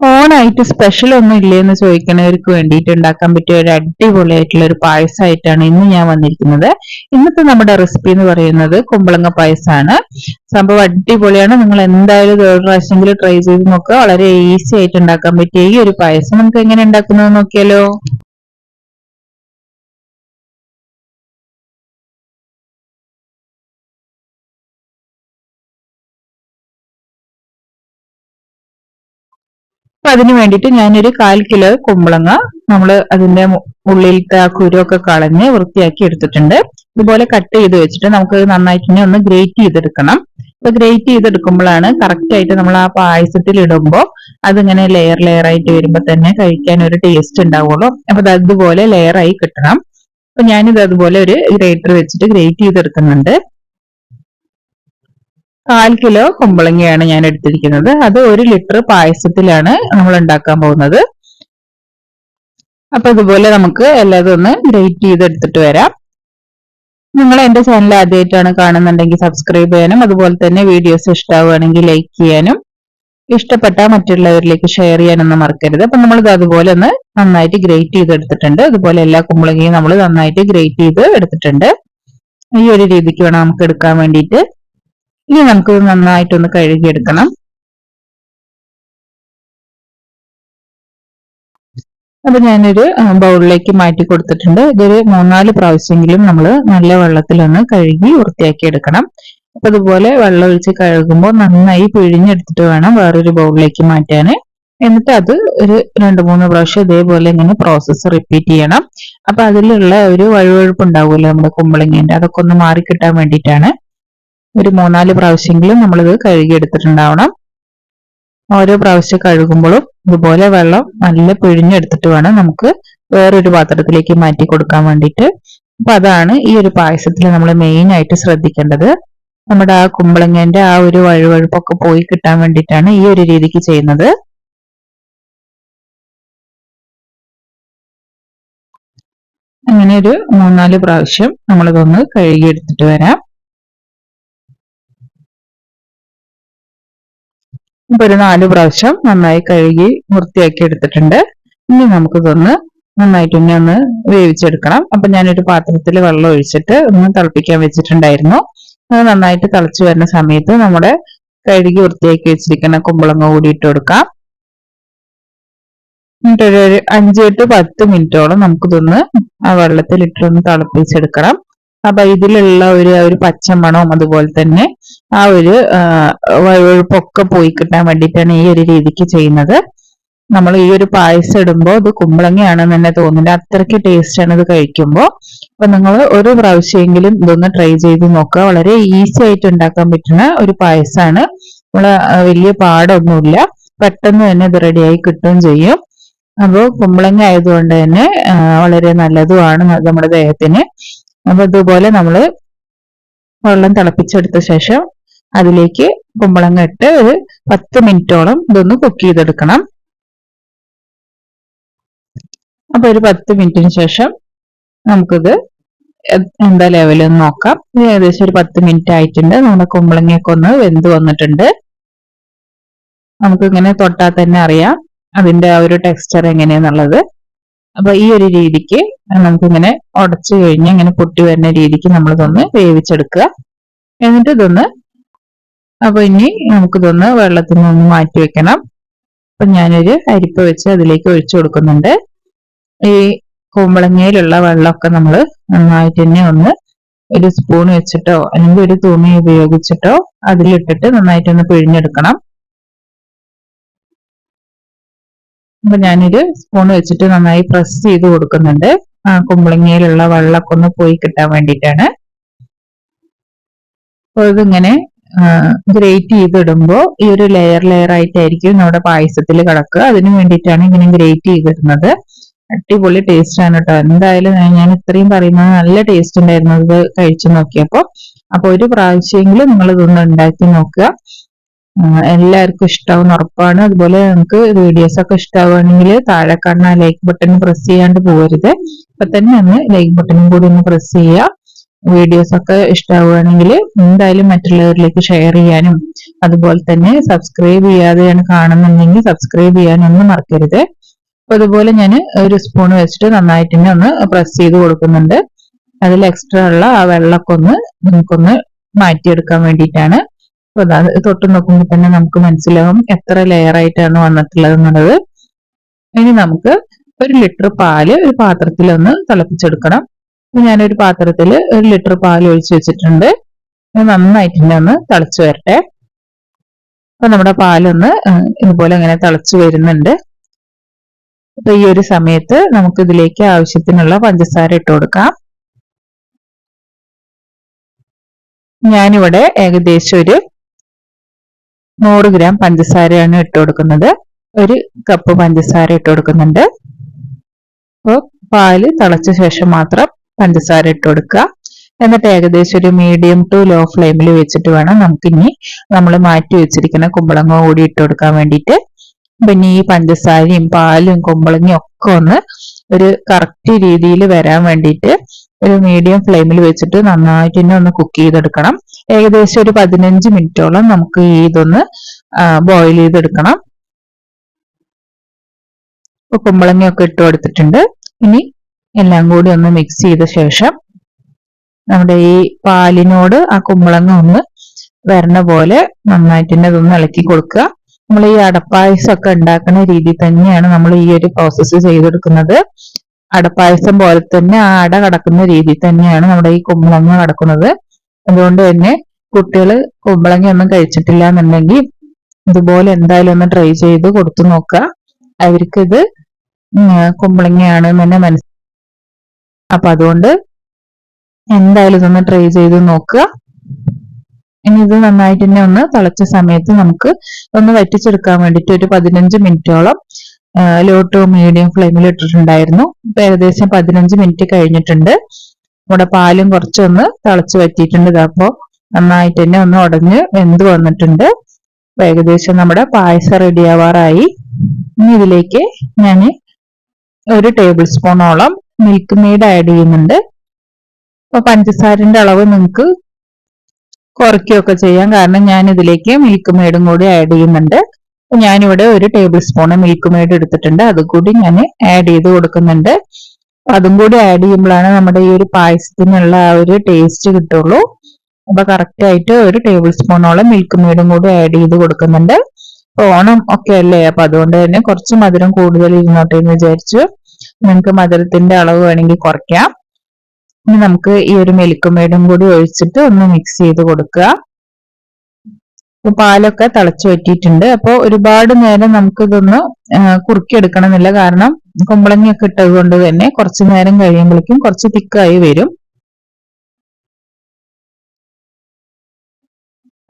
ഓണായിട്ട് special ഒന്നും ഇല്ലേന്ന് ചോദിക്കുന്നവർക്ക് വേണ്ടിയിട്ട് ഉണ്ടാക്കാൻ പറ്റിയ ഒരു അടിപൊളിയായിട്ടുള്ള ഒരു പായസമായിട്ടാണ് ഇന്ന് ഞാൻ വന്നിരിക്കുന്നത്. ഇന്നത്തെ നമ്മുടെ റെസിപ്പി എന്ന് പറയുന്നത് കുമ്പളങ്ങ പായസമാണ് സംഭവം അടിപൊളിയാണ്. നിങ്ങൾ എന്തായാലും ഒരു പ്രാവശ്യമെങ്കിലും ട്രൈ ചെയ്ത് നോക്കുക. വളരെ ഈസി ആയിട്ട് ഉണ്ടാക്കാൻ പറ്റിയ ഈ ഒരു പായസം. നമുക്ക് എങ്ങനെ ഉണ്ടാക്കുന്നത് നോക്കിയാലോ? അപ്പൊ അതിന് വേണ്ടിയിട്ട് ഞാനൊരു കാൽ കിലോ കുമ്പളങ്ങ നമ്മൾ അതിന്റെ ഉള്ളിലത്തെ ആ കുരുവൊക്കെ കളഞ്ഞ് വൃത്തിയാക്കി എടുത്തിട്ടുണ്ട്. ഇതുപോലെ കട്ട് ചെയ്ത് വെച്ചിട്ട് നമുക്ക് നന്നായിട്ട് ഒന്ന് ഗ്രേറ്റ് ചെയ്തെടുക്കണം. അപ്പൊ ഗ്രേറ്റ് ചെയ്തെടുക്കുമ്പോഴാണ് കറക്റ്റ് ആയിട്ട് നമ്മൾ ആ പായസത്തിൽ ഇടുമ്പോൾ അതിങ്ങനെ ലെയർ ലെയർ ആയിട്ട് വരുമ്പോൾ തന്നെ കഴിക്കാൻ ഒരു ടേസ്റ്റ് ഉണ്ടാവുള്ളൂ. അപ്പൊ അത് അതുപോലെ ലെയർ ആയി കിട്ടണം. അപ്പൊ ഞാനിത് അതുപോലെ ഒരു ഗ്രേറ്റർ വെച്ചിട്ട് ഗ്രേറ്റ് ചെയ്തെടുക്കുന്നുണ്ട്. കാൽ കിലോ കുമ്പളങ്ങയാണ് ഞാൻ എടുത്തിരിക്കുന്നത്. അത് ഒരു ലിറ്റർ പായസത്തിലാണ് നമ്മൾ ഉണ്ടാക്കാൻ പോകുന്നത്. അപ്പൊ ഇതുപോലെ നമുക്ക് എല്ലാതും ഒന്ന് ഗ്രേറ്റ് ചെയ്തെടുത്തിട്ട് വരാം. നിങ്ങൾ എന്റെ ചാനൽ ആദ്യമായിട്ടാണ് കാണുന്നുണ്ടെങ്കിൽ സബ്സ്ക്രൈബ് ചെയ്യാനും അതുപോലെ തന്നെ വീഡിയോസ് ഇഷ്ടമാവുകയാണെങ്കിൽ ലൈക്ക് ചെയ്യാനും ഇഷ്ടപ്പെട്ട മറ്റുള്ളവരിലേക്ക് ഷെയർ ചെയ്യാനൊന്നും മറക്കരുത്. അപ്പൊ നമ്മൾ ഇത് അതുപോലെ ഒന്ന് നന്നായിട്ട് ഗ്രേറ്റ് ചെയ്തെടുത്തിട്ടുണ്ട്. അതുപോലെ എല്ലാ കുമ്പളങ്ങയും നമ്മൾ നന്നായിട്ട് ഗ്രേറ്റ് ചെയ്ത് എടുത്തിട്ടുണ്ട്. ഈ ഒരു രീതിക്ക് വേണം നമുക്ക് എടുക്കാൻ വേണ്ടിയിട്ട്. ഇനി നമുക്ക് നന്നായിട്ടൊന്ന് കഴുകിയെടുക്കണം. അപ്പൊ ഞാനൊരു ബൗളിലേക്ക് മാറ്റി കൊടുത്തിട്ടുണ്ട്. ഇതൊരു മൂന്നാൽ പ്രാവശ്യമെങ്കിലും നമ്മൾ നല്ല വെള്ളത്തിലൊന്ന് കഴുകി വൃത്തിയാക്കി എടുക്കണം അപ്പൊ ഇതുപോലെ വെള്ളം ഒഴിച്ച് കഴുകുമ്പോൾ നന്നായി പിഴിഞ്ഞെടുത്തിട്ട് വേണം വേറൊരു ബൗളിലേക്ക് മാറ്റാൻ. എന്നിട്ട് അത് ഒരു രണ്ട് മൂന്ന് പ്രാവശ്യം ഇതേപോലെ ഇങ്ങനെ പ്രോസസ്സ് റിപ്പീറ്റ് ചെയ്യണം. അപ്പൊ അതിലുള്ള ഒരു വഴുവഴുപ്പ് ഉണ്ടാവുമല്ലോ നമ്മുടെ കുമ്പളങ്ങേന്റെ അതൊക്കെ ഒന്ന് മാറി കിട്ടാൻ വേണ്ടിയിട്ടാണ്. ഒരു മൂന്നാൽ പ്രാവശ്യമെങ്കിലും നമ്മളിത് കഴുകിയെടുത്തിട്ടുണ്ടാവണം. ഓരോ പ്രാവശ്യം കഴുകുമ്പോഴും ഇതുപോലെ വെള്ളം നല്ല പിഴിഞ്ഞെടുത്തിട്ട് വേണം നമുക്ക് വേറൊരു പാത്രത്തിലേക്ക് മാറ്റി കൊടുക്കാൻ വേണ്ടിയിട്ട്. അപ്പൊ അതാണ് ഈ ഒരു പായസത്തിൽ നമ്മൾ മെയിൻ ആയിട്ട് ശ്രദ്ധിക്കേണ്ടത്. നമ്മുടെ ആ കുമ്പളങ്ങന്റെ ആ ഒരു വഴുവഴുപ്പൊക്കെ പോയി കിട്ടാൻ വേണ്ടിയിട്ടാണ് ഈ ഒരു രീതിക്ക് ചെയ്യുന്നത്. അങ്ങനെ ഒരു മൂന്നാൽ പ്രാവശ്യം നമ്മളിതൊന്ന് കഴുകിയെടുത്തിട്ട് വരാം. ഇപ്പൊ ഒരു നാല് പ്രാവശ്യം നന്നായി കഴുകി വൃത്തിയാക്കി എടുത്തിട്ടുണ്ട്. ഇനി നമുക്കിതൊന്ന് നന്നായിട്ട് ഇനി ഒന്ന് വേവിച്ചെടുക്കണം. അപ്പൊ ഞാനൊരു പാത്രത്തിൽ വെള്ളം ഒഴിച്ചിട്ട് ഒന്ന് തിളപ്പിക്കാൻ വെച്ചിട്ടുണ്ടായിരുന്നു. അത് നന്നായിട്ട് തിളച്ചു വരുന്ന സമയത്ത് നമ്മുടെ കഴുകി വൃത്തിയാക്കി വെച്ചിരിക്കുന്ന കുമ്പളങ്ങ കൂടി ഇട്ട് കൊടുക്കാം. എന്നിട്ടൊരു അഞ്ചു അഞ്ച് ടു പത്ത് മിനിറ്റോളം നമുക്കിതൊന്ന് ആ വെള്ളത്തിൽ ഇട്ടൊന്ന് തിളപ്പിച്ചെടുക്കണം. അപ്പൊ ഇതിലുള്ള ഒരു ഒരു പച്ചമണവും അതുപോലെ തന്നെ ആ ഒരു വഴുവഴുപ്പൊക്കെ പോയി കിട്ടാൻ വേണ്ടിയിട്ടാണ് ഈ ഒരു രീതിക്ക് ചെയ്യുന്നത്. നമ്മൾ ഈ ഒരു പായസം ഇടുമ്പോൾ ഇത് കുമ്പളങ്ങയാണെന്ന് തന്നെ തോന്നില്ല അത്രയ്ക്ക് ടേസ്റ്റ് ആണ് ഇത് കഴിക്കുമ്പോൾ. അപ്പൊ നിങ്ങൾ ഒരു പ്രാവശ്യമെങ്കിലും ഇതൊന്ന് ട്രൈ ചെയ്ത് നോക്കുക. വളരെ ഈസി ആയിട്ട് ഉണ്ടാക്കാൻ പറ്റുന്ന ഒരു പായസമാണ്. നമ്മൾ വലിയ പാടൊന്നുമില്ല. പെട്ടെന്ന് തന്നെ ഇത് റെഡിയായി കിട്ടുകയും ചെയ്യും. അപ്പോൾ കുമ്പളങ്ങ ആയതുകൊണ്ട് തന്നെ വളരെ നല്ലതുമാണ് നമ്മുടെ ദേഹത്തിന്. അപ്പൊ ഇതുപോലെ നമ്മൾ വെള്ളം തിളപ്പിച്ചെടുത്ത ശേഷം അതിലേക്ക് കുമ്പളങ്ങ ഇട്ട് ഒരു പത്ത് മിനിറ്റോളം ഇതൊന്ന് കുക്ക് ചെയ്തെടുക്കണം. അപ്പൊ ഒരു പത്ത് മിനിറ്റിന് ശേഷം നമുക്കിത് എന്താ ലെവലെന്ന് നോക്കാം. ഏകദേശം ഒരു പത്ത് മിനിറ്റ് ആയിട്ടുണ്ട്. നമ്മുടെ കുമ്പളങ്ങയൊക്കെ ഒന്ന് വെന്ത് വന്നിട്ടുണ്ട്. നമുക്ക് ഇങ്ങനെ തൊട്ടാൽ തന്നെ അറിയാം അതിന്റെ ആ ഒരു ടെക്സ്ചർ എങ്ങനെയാന്നുള്ളത്. അപ്പൊ ഈ ഒരു രീതിക്ക് നമുക്കിങ്ങനെ ഉടച്ചു കഴിഞ്ഞ് ഇങ്ങനെ പൊട്ടി വരുന്ന രീതിക്ക് നമ്മളിതൊന്ന് വേവിച്ചെടുക്കുക. എന്നിട്ട് ഇതൊന്ന് അപ്പൊ ഇനി നമുക്കിതൊന്ന് വെള്ളത്തിൽ നിന്ന് മാറ്റി വെക്കണം. അപ്പൊ ഞാനൊരു അരിപ്പ് വെച്ച് അതിലേക്ക് ഒഴിച്ചു കൊടുക്കുന്നുണ്ട്. ഈ കുമ്പളങ്ങയിലുള്ള വെള്ളമൊക്കെ നമ്മൾ നന്നായിട്ട് തന്നെ ഒന്ന് ഒരു സ്പൂൺ വെച്ചിട്ടോ അല്ലെങ്കിൽ ഒരു തുണി ഉപയോഗിച്ചിട്ടോ അതിലിട്ടിട്ട് നന്നായിട്ടൊന്ന് പിഴിഞ്ഞെടുക്കണം. അപ്പൊ ഞാനൊരു സ്പൂൺ വെച്ചിട്ട് നന്നായി പ്രസ് ചെയ്ത് കൊടുക്കുന്നുണ്ട്. കുമ്പളങ്ങയിലുള്ള വെള്ളമൊക്കെ ഒന്ന് പോയി കിട്ടാൻ വേണ്ടിയിട്ടാണ്. അപ്പോൾ ഇതിങ്ങനെ ഗ്രേറ്റ് ചെയ്തിടുമ്പോൾ ഈ ഒരു ലെയർ ലെയർ ആയിട്ടായിരിക്കും നമ്മുടെ പായസത്തിൽ കിടക്കുക. അതിനു വേണ്ടിയിട്ടാണ് ഇങ്ങനെ ഗ്രേറ്റ് ചെയ്തിരുന്നത് അടിപൊളി ടേസ്റ്റ് ആണ് കേട്ടോ എന്തായാലും ഞാൻ ഇത്രയും പറയുന്നത് നല്ല ടേസ്റ്റ് ഉണ്ടായിരുന്നു. ഇത് കഴിച്ചു നോക്കിയപ്പോൾ. അപ്പോൾ ഒരു പ്രാവശ്യമെങ്കിലും നിങ്ങൾ ഇതൊന്ന് ഉണ്ടാക്കി നോക്കുക. എല്ലാവർക്കും ഇഷ്ടാവും ഉറപ്പാണ്. അതുപോലെ നിങ്ങൾക്ക് വീഡിയോസ് ഒക്കെ ഇഷ്ടാവുകയാണെങ്കിൽ താഴെ കാണുന്ന ലൈക്ക് ബട്ടൺ പ്രസ് ചെയ്യാണ്ട് പോകരുത്. ഇപ്പൊ തന്നെ ഒന്ന് ലൈക്ക് ബട്ടണും കൂടി ഒന്ന് പ്രസ് ചെയ്യുക. വീഡിയോസ് ഒക്കെ ഇഷ്ടമാവുകയാണെങ്കിൽ എന്തായാലും മറ്റുള്ളവരിലേക്ക് ഷെയർ ചെയ്യാനും അതുപോലെ തന്നെ സബ്സ്ക്രൈബ് ചെയ്യാതെയാണ് കാണുന്നുണ്ടെങ്കിൽ സബ്സ്ക്രൈബ് ചെയ്യാനൊന്നും മറക്കരുത്. അപ്പൊ അതുപോലെ ഞാൻ ഒരു സ്പൂൺ വെച്ചിട്ട് നന്നായിട്ട് തന്നെ ഒന്ന് പ്രസ് ചെയ്ത് കൊടുക്കുന്നുണ്ട്. അതിൽ എക്സ്ട്രാ ഉള്ള ആ വെള്ളമൊക്കെ ഒന്ന് നമുക്കൊന്ന് മാറ്റിയെടുക്കാൻ വേണ്ടിയിട്ടാണ്. അപ്പൊ തൊട്ട് നോക്കുമ്പോൾ തന്നെ നമുക്ക് മനസ്സിലാവും എത്ര ലെയർ ആയിട്ടാണ് വന്നിട്ടുള്ളത് എന്നുള്ളത് ഇനി നമുക്ക് ഒരു ലിറ്റർ പാൽ ഒരു പാത്രത്തിൽ ഒന്ന് തിളപ്പിച്ചെടുക്കണം. ഞാനൊരു പാത്രത്തിൽ ഒരു ലിറ്റർ പാൽ ഒഴിച്ചു വെച്ചിട്ടുണ്ട്. നന്നായിട്ട് തന്നെ ഒന്ന് തിളച്ചു വരട്ടെ. അപ്പൊ നമ്മുടെ പാലൊന്ന് ഇതുപോലെ അങ്ങനെ തിളച്ചു വരുന്നുണ്ട്. അപ്പൊ ഈ ഒരു സമയത്ത് നമുക്ക് ഇതിലേക്ക് ആവശ്യത്തിനുള്ള പഞ്ചസാര ഇട്ട് കൊടുക്കാം. ഞാനിവിടെ ഏകദേശം ഒരു നൂറ് ഗ്രാം പഞ്ചസാരയാണ് ഇട്ട് കൊടുക്കുന്നത്. ഒരു കപ്പ് പഞ്ചസാര ഇട്ട് കൊടുക്കുന്നുണ്ട്. അപ്പോൾ പാൽ തിളച്ച ശേഷം മാത്രം പഞ്ചസാര ഇട്ട് കൊടുക്കുക. എന്നിട്ട് ഏകദേശം ഒരു മീഡിയം ടു ലോ ഫ്ലെയിമിൽ വെച്ചിട്ട് വേണം നമുക്കിനി നമ്മൾ മാറ്റി വെച്ചിരിക്കുന്ന കുമ്പളങ്ങ കൂടി ഇട്ട് കൊടുക്കാൻ വേണ്ടിയിട്ട്. പിന്നെ ഈ പഞ്ചസാരയും പാലും കുമ്പളങ്ങയും ഒക്കെ ഒന്ന് ഒരു കറക്റ്റ് രീതിയിൽ വരാൻ വേണ്ടിയിട്ട് ഒരു മീഡിയം ഫ്ലെയിമിൽ വെച്ചിട്ട് നന്നായിട്ട് തന്നെ ഒന്ന് കുക്ക് ചെയ്തെടുക്കണം. ഏകദേശം ഒരു പതിനഞ്ച് മിനിറ്റോളം നമുക്ക് ഇതൊന്ന് ബോയിൽ ചെയ്തെടുക്കണം. ഇപ്പൊ കുമ്പളങ്ങയൊക്കെ ഇട്ട് കൊടുത്തിട്ടുണ്ട്. ഇനി എല്ലാം കൂടി ഒന്ന് മിക്സ് ചെയ്ത ശേഷം നമ്മുടെ ഈ പാലിനോട് ആ കുമ്പളങ്ങ ഒന്ന് വരണ പോലെ നന്നായിട്ട് തന്നെ അതൊന്ന് ഇളക്കി കൊടുക്കുക. നമ്മൾ ഈ അടപ്പായസം ഒക്കെ ഉണ്ടാക്കുന്ന രീതി തന്നെയാണ് നമ്മൾ ഈ ഒരു പ്രോസസ്സ് ചെയ്തെടുക്കുന്നത്. അടപ്പായസം പോലെ തന്നെ ആ അട കടക്കുന്ന രീതി തന്നെയാണ് നമ്മുടെ ഈ കുമ്പളങ്ങ കടക്കുന്നത്. അതുകൊണ്ട് തന്നെ കുട്ടികൾ കുമ്പളങ്ങ ഒന്നും കഴിച്ചിട്ടില്ല എന്നുണ്ടെങ്കിൽ ഇതുപോലെ എന്തായാലും ഒന്ന് ട്രൈ ചെയ്ത് കൊടുത്തു നോക്കുക. അവർക്കിത് കുമ്പളങ്ങയാണ് തന്നെ മനസ്സിലാക്കും അപ്പൊ അതുകൊണ്ട് എന്തായാലും ഇതൊന്ന് ട്രൈ ചെയ്ത് നോക്കുക. ഇനി ഇത് നന്നായിട്ട് തന്നെ ഒന്ന് തിളച്ച സമയത്ത് നമുക്ക് ഒന്ന് വറ്റിച്ചെടുക്കാൻ വേണ്ടിയിട്ട് ഒരു പതിനഞ്ച് മിനിറ്റോളം ലോ ടു മീഡിയം ഫ്ലെയിമിൽ ഇട്ടിട്ടുണ്ടായിരുന്നു. ഇപ്പൊ ഏകദേശം പതിനഞ്ച് മിനിറ്റ് കഴിഞ്ഞിട്ടുണ്ട്. നമ്മുടെ പാലും കുറച്ചൊന്ന് തിളച്ച് വറ്റിയിട്ടുണ്ട് അപ്പോ നന്നായിട്ട് തന്നെ ഒന്ന് ഉടഞ്ഞ് വെന്ത് വന്നിട്ടുണ്ട്. ഏകദേശം നമ്മുടെ പായസം റെഡിയാവാറായി ഇനി ഇതിലേക്ക് ഞാൻ ഒരു ടേബിൾ സ്പൂണോളം മിൽക്ക് മെയ്ഡ് ആഡ് ചെയ്യുന്നുണ്ട്. അപ്പൊ പഞ്ചസാരന്റെ അളവ് നിങ്ങൾക്ക് കുറയ്ക്കുകയൊക്കെ ചെയ്യാം. കാരണം ഞാൻ ഇതിലേക്ക് മിൽക്ക് മെയ്ഡും കൂടി ആഡ് ചെയ്യുന്നുണ്ട്. ഞാനിവിടെ ഒരു ടേബിൾ സ്പൂണ് മിൽക്ക് മെയ്ഡ് എടുത്തിട്ടുണ്ട്. അതുകൂടി ഞാൻ ആഡ് ചെയ്ത് കൊടുക്കുന്നുണ്ട്. അതും കൂടി ആഡ് ചെയ്യുമ്പോഴാണ് നമ്മുടെ ഈ ഒരു പായസത്തിനുള്ള ആ ഒരു ടേസ്റ്റ് കിട്ടുള്ളൂ. അപ്പൊ കറക്റ്റ് ആയിട്ട് ഒരു ടേബിൾ സ്പൂണോളം മിൽക്ക് മെയ്ഡും കൂടി ആഡ് ചെയ്ത് കൊടുക്കുന്നുണ്ട്. ഓണം ഒക്കെ അല്ലേ? അപ്പൊ അതുകൊണ്ട് തന്നെ കുറച്ച് മധുരം കൂടുതൽ ഇരുന്നോട്ടെ എന്ന് വിചാരിച്ചു. നിങ്ങൾക്ക് മധുരത്തിന്റെ അളവ് വേണമെങ്കിൽ കുറയ്ക്കാം. ഇനി നമുക്ക് ഈ ഒരു മെലിക്കുമേടും കൂടി ഒഴിച്ചിട്ട് ഒന്ന് മിക്സ് ചെയ്ത് കൊടുക്കുക. പാലൊക്കെ തിളച്ചു പറ്റിയിട്ടുണ്ട് അപ്പോൾ ഒരുപാട് നേരം നമുക്കിതൊന്ന് കുറുക്കിയെടുക്കണമെന്നില്ല. കാരണം കുമ്പളങ്ങിയൊക്കെ ഇട്ടത് കൊണ്ട് തന്നെ കുറച്ച് നേരം കഴിയുമ്പോഴേക്കും കുറച്ച് തിക്കായി വരും.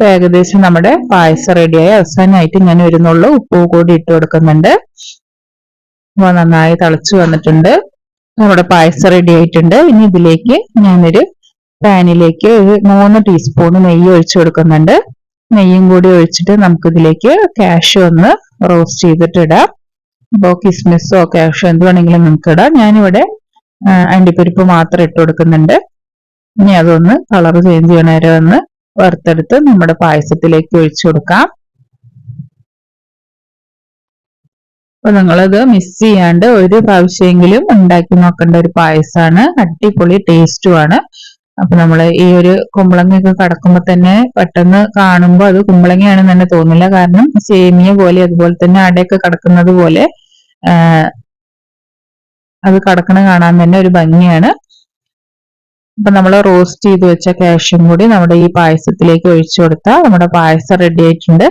ഏകദേശം നമ്മുടെ പായസം റെഡിയായി അവസാനമായിട്ട് ഞാൻ വരുന്നുള്ളൂ ഉപ്പ് കൂടി ഇട്ട് കൊടുക്കുന്നുണ്ട്. അപ്പോൾ നന്നായി തിളച്ചു വന്നിട്ടുണ്ട്. നമ്മുടെ പായസം റെഡി ആയിട്ടുണ്ട്. ഇനി ഇതിലേക്ക് ഞാനൊരു പാനിലേക്ക് ഒരു മൂന്ന് ടീസ്പൂൺ നെയ്യ് ഒഴിച്ചു കൊടുക്കുന്നുണ്ട്. നെയ്യും കൂടി ഒഴിച്ചിട്ട് നമുക്കിതിലേക്ക് കാഷ്യൂ ഒന്ന് റോസ്റ്റ് ചെയ്തിട്ട് ഇടാം. അപ്പോൾ കിസ്മിസോ കാഷ്യൂ എന്ത് വേണമെങ്കിലും നമുക്ക് ഇടാം. ഞാനിവിടെ അണ്ടിപ്പരിപ്പ് മാത്രം ഇട്ട് കൊടുക്കുന്നുണ്ട്. ഇനി അതൊന്ന് കളർ ചേഞ്ച് ചെയ്യണ ഒന്ന് വറുത്തെടുത്ത് നമ്മുടെ പായസത്തിലേക്ക് ഒഴിച്ചു കൊടുക്കാം. അപ്പൊ നിങ്ങളത് മിസ് ചെയ്യാണ്ട് ഒരു പ്രാവശ്യമെങ്കിലും ഉണ്ടാക്കി നോക്കേണ്ട ഒരു പായസമാണ്. അടിപൊളി ടേസ്റ്റുമാണ് അപ്പൊ നമ്മൾ ഈ ഒരു കുമ്പളങ്ങയൊക്കെ കടക്കുമ്പോൾ തന്നെ പെട്ടെന്ന് കാണുമ്പോൾ അത് കുമ്പളങ്ങയാണെന്ന് തന്നെ തോന്നില്ല കാരണം സേമിയ പോലെ അതുപോലെ തന്നെ അടയൊക്കെ കടക്കുന്നത് പോലെ അത് കടക്കണ കാണാൻ തന്നെ ഒരു ഭംഗിയാണ്. അപ്പൊ നമ്മൾ റോസ്റ്റ് ചെയ്ത് വെച്ച കാഷ്യം കൂടി നമ്മുടെ ഈ പായസത്തിലേക്ക് ഒഴിച്ചു കൊടുത്താൽ നമ്മുടെ പായസം റെഡി ആയിട്ടുണ്ട്.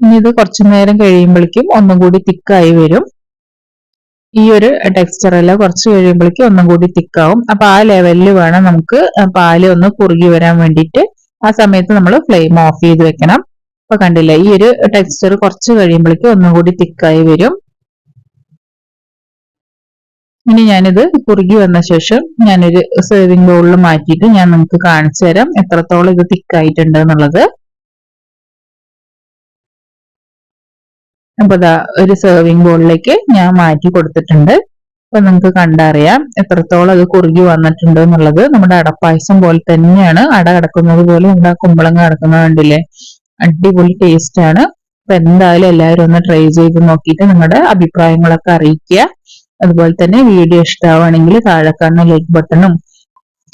ഇനി ഇത് കുറച്ചു നേരം കഴിയുമ്പോഴേക്കും ഒന്നും കൂടി തിക്കായി വരും. ഈ ഒരു ടെക്സ്ചറിൽ കുറച്ച് കഴിയുമ്പോഴേക്കും ഒന്നും കൂടി തിക്കാവും അപ്പൊ ആ ലെവലിൽ വേണം നമുക്ക് പാൽ ഒന്ന് കുറുകി വരാൻ വേണ്ടിയിട്ട് ആ സമയത്ത് നമ്മൾ ഫ്ലെയിം ഓഫ് ചെയ്ത് വെക്കണം. അപ്പൊ കണ്ടില്ല ഈ ഒരു ടെക്സ്ചർ കുറച്ച് കഴിയുമ്പോഴേക്കും ഒന്നും കൂടി തിക്കായി വരും. ഇനി ഞാനിത് കുറുകി വന്ന ശേഷം ഞാനൊരു സേവിങ് ബൗളിൽ മാറ്റിയിട്ട് ഞാൻ നിങ്ങൾക്ക് കാണിച്ചു തരാം എത്രത്തോളം ഇത് തിക്കായിട്ടുണ്ട് എന്നുള്ളത്. അപ്പൊ ഒരു സെർവിങ് ബോളിലേക്ക് ഞാൻ മാറ്റി കൊടുത്തിട്ടുണ്ട്. അപ്പൊ നിങ്ങൾക്ക് കണ്ടറിയാം എത്രത്തോളം അത് കുറുകി വന്നിട്ടുണ്ട് എന്നുള്ളത്. നമ്മുടെ അടപ്പായസം പോലെ തന്നെയാണ് അട കിടക്കുന്നത് പോലെ നമ്മുടെ കുമ്പളങ്ങ കിടക്കുന്നത് കണ്ടില്ലേ? അടിപൊളി ടേസ്റ്റ് ആണ്. അപ്പൊ എന്തായാലും എല്ലാവരും ഒന്ന് ട്രൈ ചെയ്ത് നോക്കിയിട്ട് നിങ്ങളുടെ അഭിപ്രായങ്ങളൊക്കെ അറിയിക്കുക. അതുപോലെ തന്നെ വീഡിയോ ഇഷ്ടമാവുകയാണെങ്കിൽ താഴെ കാണുന്ന ലൈക്ക് ബട്ടണും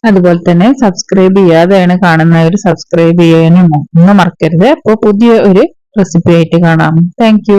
അതുപോലെ തന്നെ സബ്സ്ക്രൈബ് ചെയ്യാതെയാണ് കാണുന്നവർ സബ്സ്ക്രൈബ് ചെയ്യാനും ഒന്നും മറക്കരുത്. അപ്പോൾ പുതിയ ഒരു റെസിപ്പി ആയിട്ട് കാണാം താങ്ക്